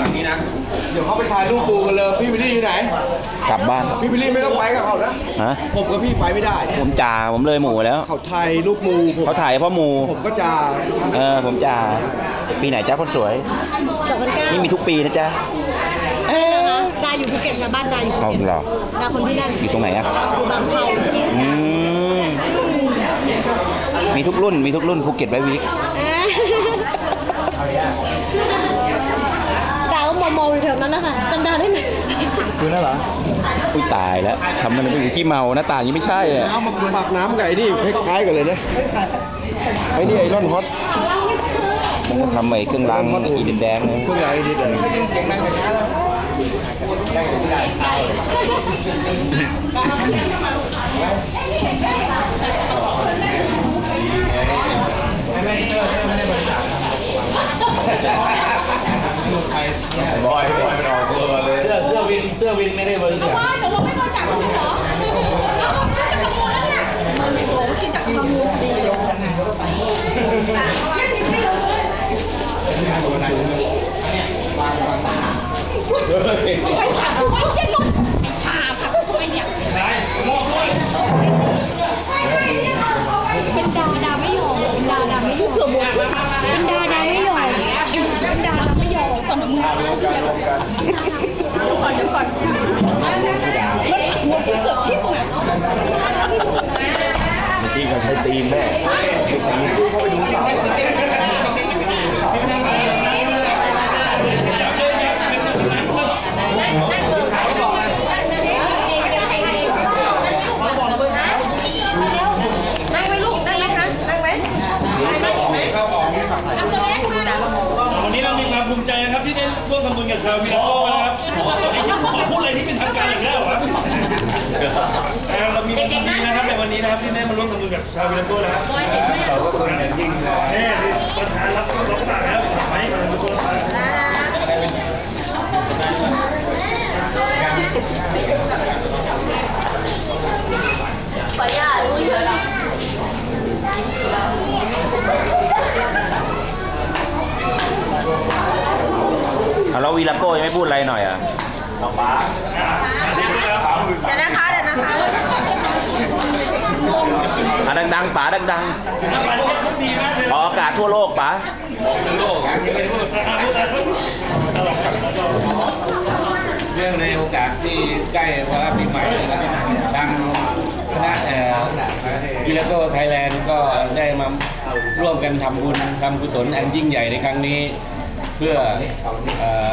หลังนี้นะ เดี๋ยวเขาไปถ่ายรูปปูกันเลย พี่วิลลี่อยู่ไหน กลับบ้านพี่วิลลี่ไม่ต้องไปกับเขานะ ฮะผมกับพี่ไปไม่ได้ ผมจ่าผมเลยหมูแล้ว เขาถ่ายรูปมูผมเขาถ่ายเพราะหมู ผมก็จะเออ ผมจ่าปีไหนจ้าคนสวยสองพันเก้านี่มีทุกปีนะจ๊ะ เออดาอยู่ภูเก็ตค่ะบ้านดาอยู่ภูเอาเก็ตเหรอ ดาคนที่นั่นอยู่ตรงไหนอะ อยู่บางเพราอืม มีทุกรุ่น มีทุกรุ่นภูเก็ตไว้วิก เอ๊ะดาก็ม อมออยู่แถวนั้นนะคะจำดาได้ไหมคือนั่นเหรออุ้ยตายแล้วทำมันเป็นขี้เมาหน้าตาอย่างนี้ไม่ใช่อะเอามาปากน้ำไก่นี่คล้ายๆกันเลยนะไอ้นี่ไอรอนฮอตมันก็ทำไอ้เครื่องล้างอีแดงๆเลยเครื่องอะไรดีเลย บอยบอยมันออกตัวเลยเสื้อเสื้อวินเสื้อวินไม่ได้บริจาคแต่ว่าไม่มาจากคุณเหรอจาก ที่เดี๋ยวก่อนมันหัวกูเกือบทิ่มอะเมื่อกี้เขาใช้ตีนแม่ ภูมิใจนะครับที่ได้ร่วมทำบุญกับชาวมิลโลนะครับขอพูดอะไรที่เป็นทางการอย่างแรกเหรอครับเออเรามีความดีนะครับในวันนี้นะครับที่ได้มาร่วมทำบุญกับชาวมิลโลนะครับเราก็คนอย่างยิ่งนี่ประธานรับรับปากแล้วไหมประธานรับปาก ขออนุญาตรู้เยอะแล้ว เอา แล้ววีลาโก้ยังไม่พูดอะไรหน่อยอะเดี๋ยวนะคะเดี๋ยวนะคะอะดังๆป๋าดังๆออกอากาศทั่วโลกป๋าเรื่องในโอกาสที่ใกล้วาระปีใหม่นะครับทางคณะเอ่อวิลโก้ไทยแลนด์ก็ได้มาร่วมกันทำบุญทำกุศลอันยิ่งใหญ่ในครั้งนี้ เพื่อเอ่อ